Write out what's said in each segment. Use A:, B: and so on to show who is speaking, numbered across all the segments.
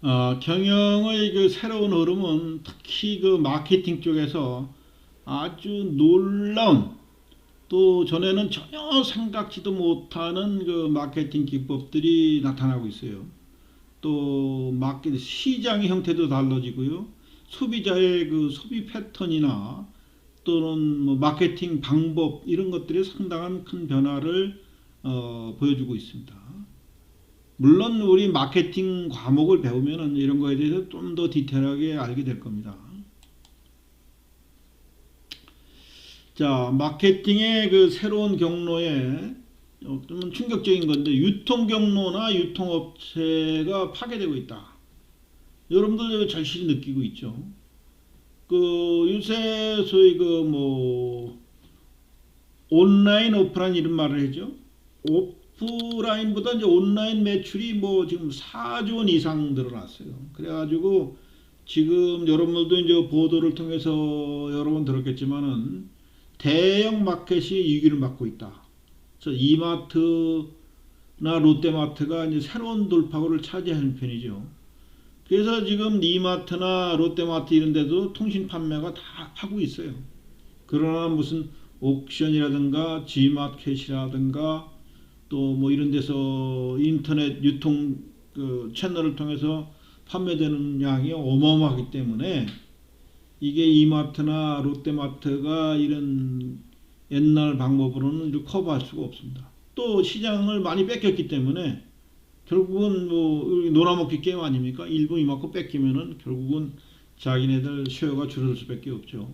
A: 어, 경영의 그 새로운 흐름은 특히 그 마케팅 쪽에서 아주 놀라운 또 전에는 전혀 생각지도 못하는 그 마케팅 기법들이 나타나고 있어요. 또 마케팅 시장의 형태도 달라지고요. 소비자의 그 소비 패턴이나 또는 뭐 마케팅 방법 이런 것들이 상당한 큰 변화를 어, 보여주고 있습니다. 물론 우리 마케팅 과목을 배우면은 이런 거에 대해서 좀 더 디테일하게 알게 될 겁니다. 자, 마케팅의 그 새로운 경로에 어, 좀 충격적인 건데 유통 경로나 유통업체가 파괴되고 있다. 여러분들 절실히 느끼고 있죠. 그 요새 소위 그 뭐 온라인 오프라인 이런 말을 하죠. 오프라인보다 이제 온라인 매출이 뭐 지금 4조 원 이상 늘어났어요. 그래가지고 지금 여러분들도 이제 보도를 통해서 여러 번 들었겠지만은 대형 마켓이 위기를 맞고 있다. 그래서 이마트나 롯데마트가 이제 새로운 돌파구를 차지하는 편이죠. 그래서 지금 이마트나 롯데마트 이런 데도 통신 판매가 다 하고 있어요. 그러나 무슨 옥션이라든가 G마켓이라든가 또 뭐 이런 데서 인터넷 유통 그 채널을 통해서 판매되는 양이 어마어마하기 때문에 이게 이마트나 롯데마트가 이런 옛날 방법으로는 커버할 수가 없습니다. 또 시장을 많이 뺏겼기 때문에 결국은 뭐 놀아먹기 게임 아닙니까? 일부 이만큼 뺏기면은 결국은 자기네들 쉐어가 줄어들 수밖에 없죠.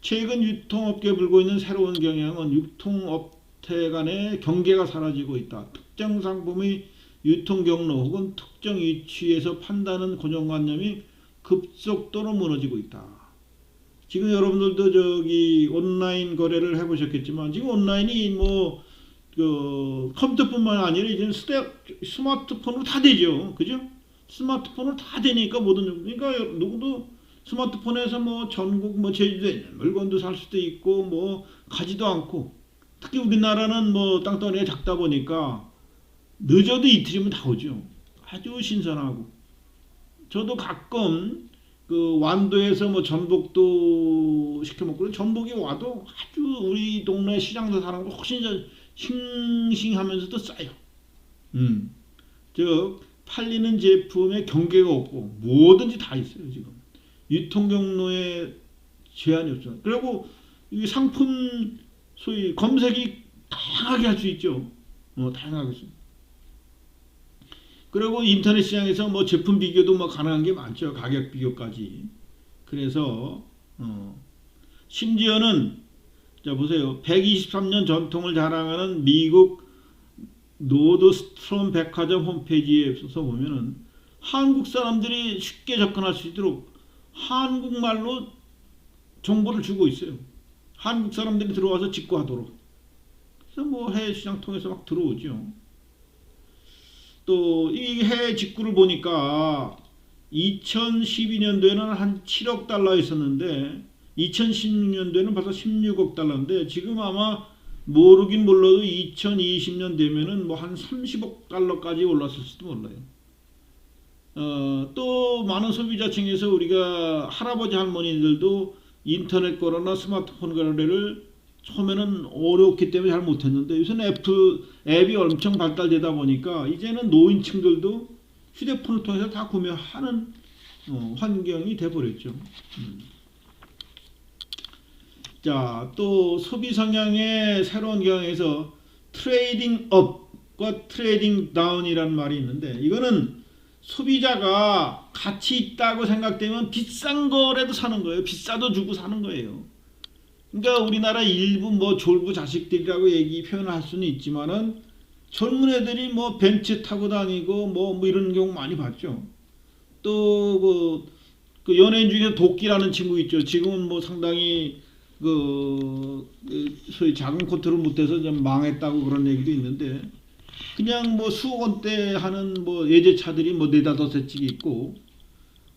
A: 최근 유통업계에 불고 있는 새로운 경향은 유통업 체 간의 경계가 사라지고 있다. 특정 상품의 유통 경로 혹은 특정 위치에서 판단하는 고정관념이 급속도로 무너지고 있다. 지금 여러분들도 저기 온라인 거래를 해보셨겠지만 지금 온라인이 뭐 그 컴퓨터뿐만 아니라 이제 스마트폰으로 다 되죠, 그죠? 스마트폰으로 다 되니까 모든 그러니까 누구도 스마트폰에서 뭐 전국 뭐 제주도에 있는 물건도 살 수도 있고 뭐 가지도 않고 특히 우리나라는 뭐 땅덩어리가 작다 보니까 늦어도 이틀이면 다 오죠. 아주 신선하고 저도 가끔 그 완도에서 뭐 전복도 시켜 먹고 전복이 와도 아주 우리 동네 시장에서 사는 거 훨씬 더 싱싱하면서도 싸요. 음. 즉 팔리는 제품에 경계가 없고 뭐든지 다 있어요 지금 유통 경로에 제한이 없죠. 그리고 이 상품 소위 검색이 다양하게 할 수 있죠. 어, 다양하게 수. 그리고 인터넷 시장에서 뭐 제품 비교도 뭐 가능한 게 많죠. 가격 비교까지. 그래서 어, 심지어는 자 보세요. 123년 전통을 자랑하는 미국 노드스트롬 백화점 홈페이지에서 보면은 한국 사람들이 쉽게 접근할 수 있도록 한국말로 정보를 주고 있어요. 한국 사람들이 들어와서 직구하도록. 그래서 뭐 해외 시장 통해서 막 들어오죠. 또 이 해외 직구를 보니까 2012년도에는 한 7억 달러 있었는데 2016년도에는 벌써 16억 달러인데 지금 아마 모르긴 몰라도 2020년 되면은 뭐 한 30억 달러까지 올랐을지도 몰라요. 어, 또 많은 소비자층에서 우리가 할아버지 할머니들도 인터넷 거래나 스마트폰 거래를 처음에는 어렵기 때문에 잘 못했는데 요새는 앱, 앱이 엄청 발달되다 보니까 이제는 노인층들도 휴대폰을 통해서 다 구매하는 어, 환경이 돼버렸죠. 음. 자, 또 소비 성향의 새로운 경향에서 트레이딩 업과 트레이딩 다운이라는 말이 있는데 이거는 소비자가 가치 있다고 생각되면 비싼 거라도 사는 거예요. 비싸도 주고 사는 거예요. 그러니까 우리나라 일부 뭐 졸부 자식들이라고 얘기 표현할 수는 있지만은 젊은 애들이 뭐 벤츠 타고 다니고 뭐, 뭐 이런 경우 많이 봤죠. 또그 그 연예인 중에 도끼라는 친구 있죠. 지금은 뭐 상당히 그, 그 소위 작은 코트를 못해서 좀 망했다고 그런 얘기도 있는데 그냥 뭐 수억 원대 하는 뭐 예제차들이 뭐 네다섯씩 있고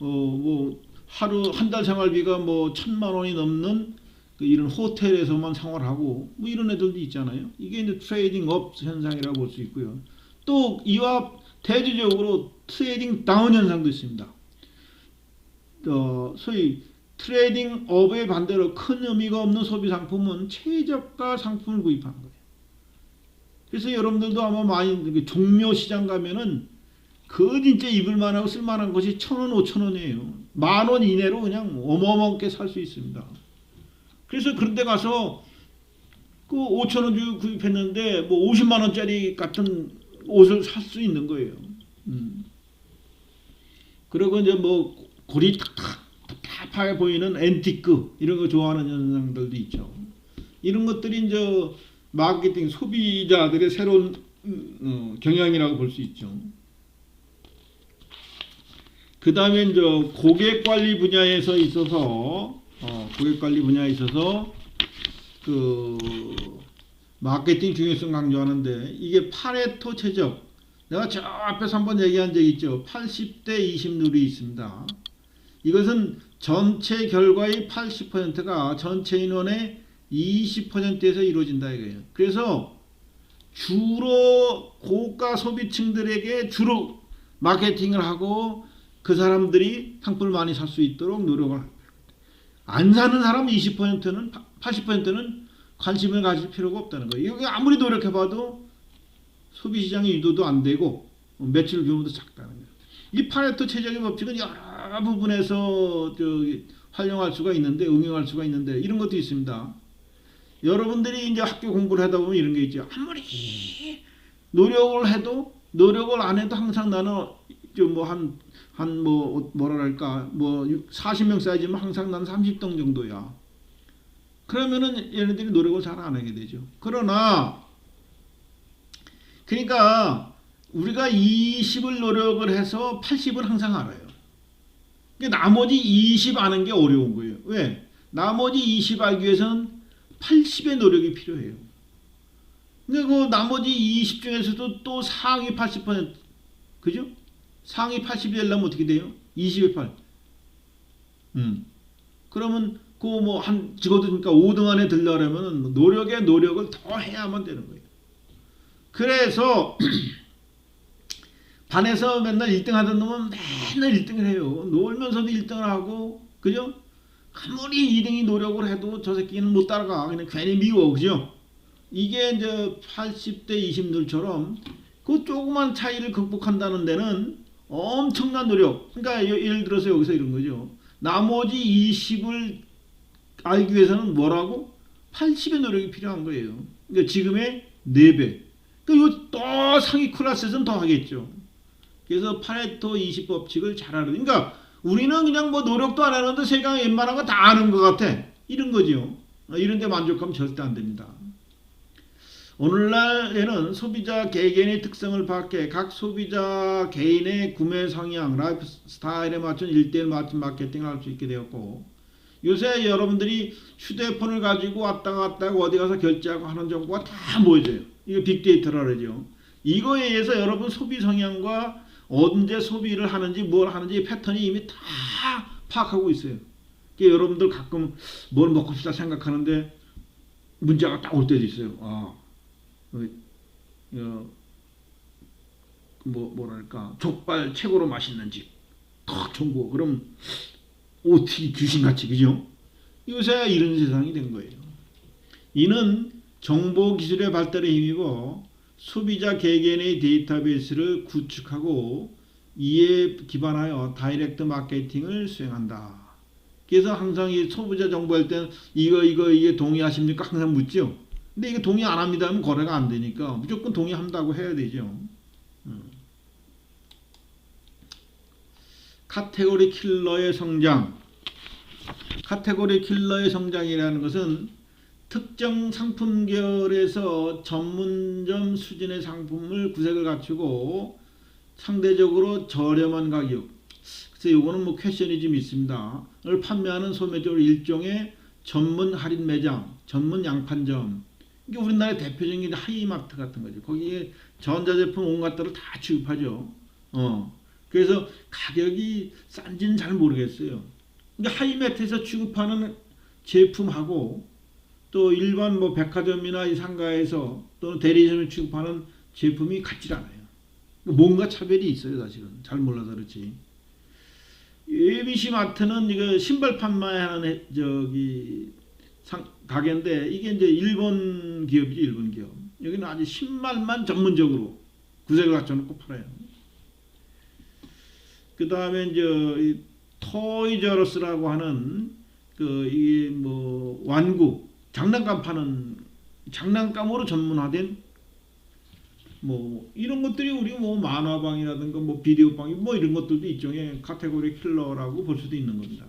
A: 어 뭐 하루 한 달 생활비가 뭐 천만 원이 넘는 그 이런 호텔에서만 생활하고 뭐 이런 애들도 있잖아요. 이게 이제 트레이딩 업 현상이라고 볼 수 있고요. 또 이와 대조적으로 트레이딩 다운 현상도 있습니다. 어, 소위 트레이딩 업의 반대로 큰 의미가 없는 소비 상품은 최저가 상품을 구입하는 거예요. 그래서 여러분들도 아마 많이 그 종묘 시장 가면은 그 진짜 입을 만하고 쓸 만한 것이 천 원, 오천 원이에요. 만 원 이내로 그냥 어마어마하게 살 수 있습니다. 그래서 그런 데 가서 그 5천 원 주고 구입했는데 뭐 50만 원짜리 같은 옷을 살 수 있는 거예요. 음. 그리고 이제 뭐 고리 탁탁 답답하게 보이는 앤티크 이런 거 좋아하는 현상들도 있죠. 이런 것들이 이제 마케팅 소비자들의 새로운 음, 어, 경향이라고 볼 수 있죠. 그 다음에 이제 고객 관리 분야에서 있어서 어, 고객 관리 분야에 있어서 그 마케팅 중요성 강조하는데 이게 파레토 최적 내가 저 앞에서 한번 얘기한 적 있죠. 80대 20 룰이 있습니다. 이것은 전체 결과의 80%가 전체 인원의 20%에서 이루어진다 이거예요. 그래서 주로 고가 소비층들에게 주로 마케팅을 하고 그 사람들이 상품을 많이 살 수 있도록 노력을. 안 사는 사람 20%는 80%는 관심을 가질 필요가 없다는 거예요. 이게 아무리 노력해봐도 소비 시장의 유도도 안 되고 매출 규모도 작다는 거예요. 이 파레토 최적의 법칙은 여러 부분에서 활용할 수가 있는데 응용할 수가 있는데 이런 것도 있습니다. 여러분들이 이제 학교 공부를 하다 보면 이런 게 있죠. 아무리 노력을 해도 노력을 안 해도 항상 나는 뭐한 한 뭐 뭐랄까 뭐 40명 사이즈면 항상 난 30등 정도야. 그러면은 얘네들이 노력을 잘 안 하게 되죠. 그러나 그러니까 우리가 20을 노력을 해서 80을 항상 알아요. 그러니까 나머지 20 아는 게 어려운 거예요. 왜? 나머지 20 알기 위해서는 80의 노력이 필요해요. 근데 그 나머지 20 중에서도 또 상위 80% 그죠? 상위 80이 되려면 어떻게 돼요? 20의 8. 음. 그러면 그 뭐 한 적어도 그러니까 5등 안에 들려면 노력에 노력을 더 해야만 되는 거예요. 그래서 반에서 맨날 1등 하던 놈은 맨날 1등을 해요. 놀면서도 1등을 하고 그죠? 아무리 2등이 노력을 해도 저 새끼는 못 따라가. 그냥 괜히 미워. 그죠? 이게 이제 80대 20들처럼 그 조그만 차이를 극복한다는 데는 엄청난 노력. 그러니까 예- 예를 들어서 여기서 이런 거죠. 나머지 20을 알기 위해서는 뭐라고? 80의 노력이 필요한 거예요. 그러니까 지금의 4배. 그러니까 또 상위 클래스에서는 더 하겠죠. 그래서 파레토 20 법칙을 잘 알아. 그러니까 우리는 그냥 뭐 노력도 안 하는데 세상 웬만한 거 다 아는 것 같아. 이런 거죠. 이런 데 만족하면 절대 안 됩니다. 오늘날에는 소비자 개개인의 특성을 파악해 각 소비자 개인의 구매 성향, 라이프 스타일에 맞춘 일대일 맞춤 마케팅을 할 수 있게 되었고 요새 여러분들이 휴대폰을 가지고 왔다 갔다 하고 어디 가서 결제하고 하는 정보가 다 모여져요. 이거 빅데이터라 그러죠. 이거에 의해서 여러분 소비 성향과 언제 소비를 하는지 뭘 하는지 패턴이 이미 다 파악하고 있어요. 그러니까 여러분들 가끔 뭘 먹고 싶다 생각하는데 문자가 딱 올 때도 있어요. 아, 어, 어, 뭐 뭐랄까 족발 최고로 맛있는 집, 탁 정보. 그럼 어떻게 귀신같이 그죠? 요새 이런 세상이 된 거예요. 이는 정보 기술의 발달에 힘입어 소비자 개개인의 데이터베이스를 구축하고 이에 기반하여 다이렉트 마케팅을 수행한다. 그래서 항상 이 소비자 정보할 때는 이거 이거 이게 동의하십니까? 항상 묻죠. 근데 이게 동의 안 합니다 하면 거래가 안 되니까 무조건 동의한다고 해야 되죠. 음. 카테고리 킬러의 성장. 카테고리 킬러의 성장이라는 것은 특정 상품결에서 전문점 수준의 상품을 구색을 갖추고 상대적으로 저렴한 가격. 그래서 요거는 뭐 퀘션이 좀 있습니다. 을 판매하는 소매적으로 일종의 전문 할인 매장, 전문 양판점. 이게 우리나라의 대표적인 게 하이마트 같은 거죠. 거기에 전자제품 온갖 것들을 다 취급하죠. 어. 그래서 가격이 싼지는 잘 모르겠어요. 그러니까 하이마트에서 취급하는 제품하고 또 일반 뭐 백화점이나 이 상가에서 또는 대리점에 취급하는 제품이 같지 않아요. 뭔가 차별이 있어요, 사실은. 잘 몰라서 그렇지. ABC 마트는 이거 신발 판매하는 해- 저기 상, 가게인데 이게 이제 일본 기업이지 일본 기업. 여기는 아주 신발만 전문적으로 구색을 갖춰놓고 팔아요. 그 다음에 이제 이 토이저러스라고 하는 그 이게 뭐 완구 장난감 파는 장난감으로 전문화된 뭐 이런 것들이 우리 뭐 만화방이라든가 뭐 비디오방이 뭐 이런 것들도 일종의 카테고리 킬러라고 볼 수도 있는 겁니다.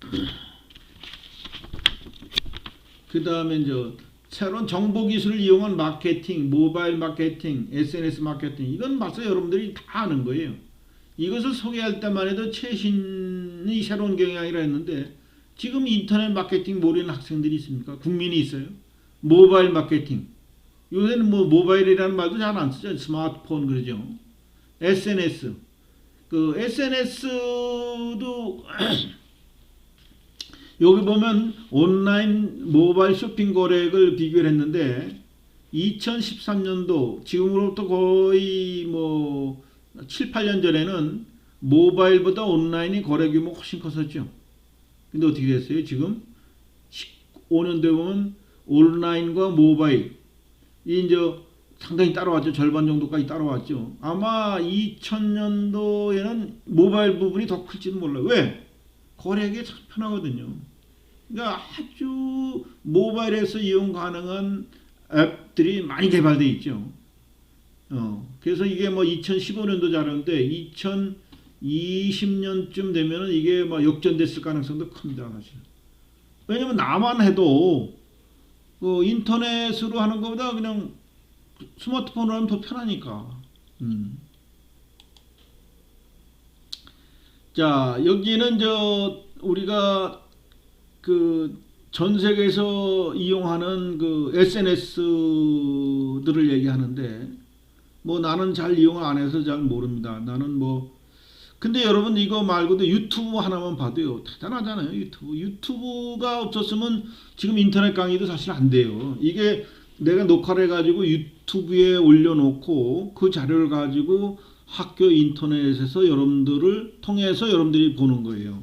A: 그 다음에 이제 새로운 정보 기술을 이용한 마케팅, 모바일 마케팅, SNS 마케팅 이건 벌써 여러분들이 다 아는 거예요. 이것을 소개할 때만 해도 최신의 새로운 경향이라 했는데 지금 인터넷 마케팅 모르는 학생들이 있습니까? 국민이 있어요. 모바일 마케팅. 요새는 뭐 모바일이라는 말도 잘 안 쓰죠. 스마트폰 그러죠. SNS. 그 SNS도 여기 보면 온라인 모바일 쇼핑 거래액을 비교를 했는데 2013년도 지금으로부터 거의 뭐 7, 8년 전에는 모바일보다 온라인이 거래 규모 훨씬 컸었죠. 근데 어떻게 됐어요? 지금 15년 되면 온라인과 모바일 이 이제 상당히 따라왔죠. 절반 정도까지 따라왔죠. 아마 2000년도에는 모바일 부분이 더 클지는 몰라요. 왜? 거래하기 참 편하거든요. 그러니까 아주 모바일에서 이용 가능한 앱들이 많이 개발돼 있죠. 어, 그래서 이게 뭐 2015년도 자료인데 2020년쯤 되면은 이게 막 역전됐을 가능성도 큽니다, 사실. 왜냐면 나만 해도 그 인터넷으로 하는 것보다 그냥 스마트폰으로 하면 더 편하니까. 음. 자, 여기는 저 우리가 그 전 세계에서 이용하는 그 SNS들을 얘기하는데 뭐 나는 잘 이용 안 해서 잘 모릅니다. 나는 뭐 근데 여러분 이거 말고도 유튜브 하나만 봐도요. 대단하잖아요 유튜브. 유튜브가 없었으면 지금 인터넷 강의도 사실 안 돼요. 이게 내가 녹화를 해가지고 유튜브에 올려놓고 그 자료를 가지고 학교 인터넷에서 여러분들을 통해서 여러분들이 보는 거예요.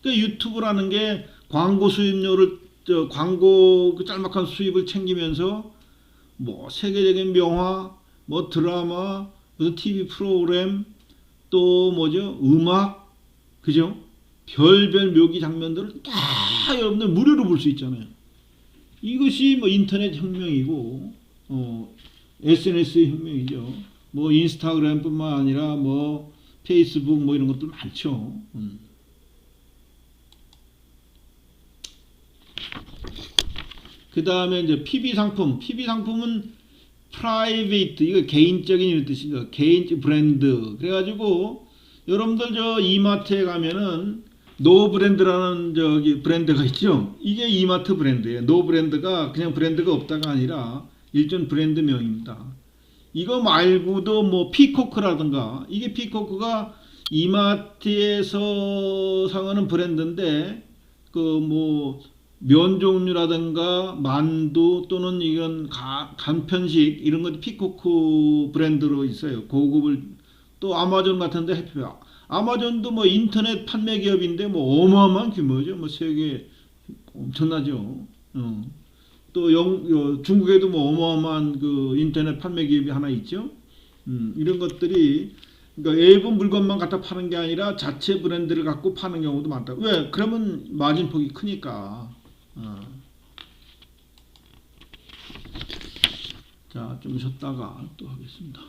A: 그러니까 유튜브라는 게 광고 수입료를 저 광고 그 짤막한 수입을 챙기면서 뭐 세계적인 명화 뭐 드라마 무슨 TV 프로그램 또 뭐죠? 음악 그죠? 별별 묘기 장면들을 다 여러분들 무료로 볼 수 있잖아요. 이것이 뭐 인터넷 혁명이고 어 SNS 혁명이죠. 뭐 인스타그램 뿐만 아니라 뭐 페이스북 뭐 이런 것들 많죠. 음. 그 다음에 이제 PB 상품. PB 상품은 프라이베이트 이거 개인적인 이런 뜻입니다. 개인 브랜드. 그래가지고 여러분들 저 이마트에 가면은 노 브랜드라는 저기 브랜드가 있죠. 이게 이마트 브랜드예요. 노 브랜드가 그냥 브랜드가 없다가 아니라 일종 브랜드명입니다. 이거 말고도 뭐 피코크라든가 이게 피코크가 이마트에서 상하는 브랜드인데 그 뭐 면 종류라든가 만두 또는 이건 가- 간편식 이런 것도 피코크 브랜드로 있어요. 고급을 또 아마존 같은데 해피야. 아마존도 뭐 인터넷 판매 기업인데 뭐 어마어마한 규모죠. 뭐 세계 엄청나죠. 어. 또 영, 요 중국에도 뭐 어마어마한 그 인터넷 판매 기업이 하나 있죠. 음, 이런 것들이 그러니까 일부 물건만 갖다 파는 게 아니라 자체 브랜드를 갖고 파는 경우도 많다. 왜? 그러면 마진 폭이 크니까. 어. 자, 좀 쉬었다가 또 하겠습니다.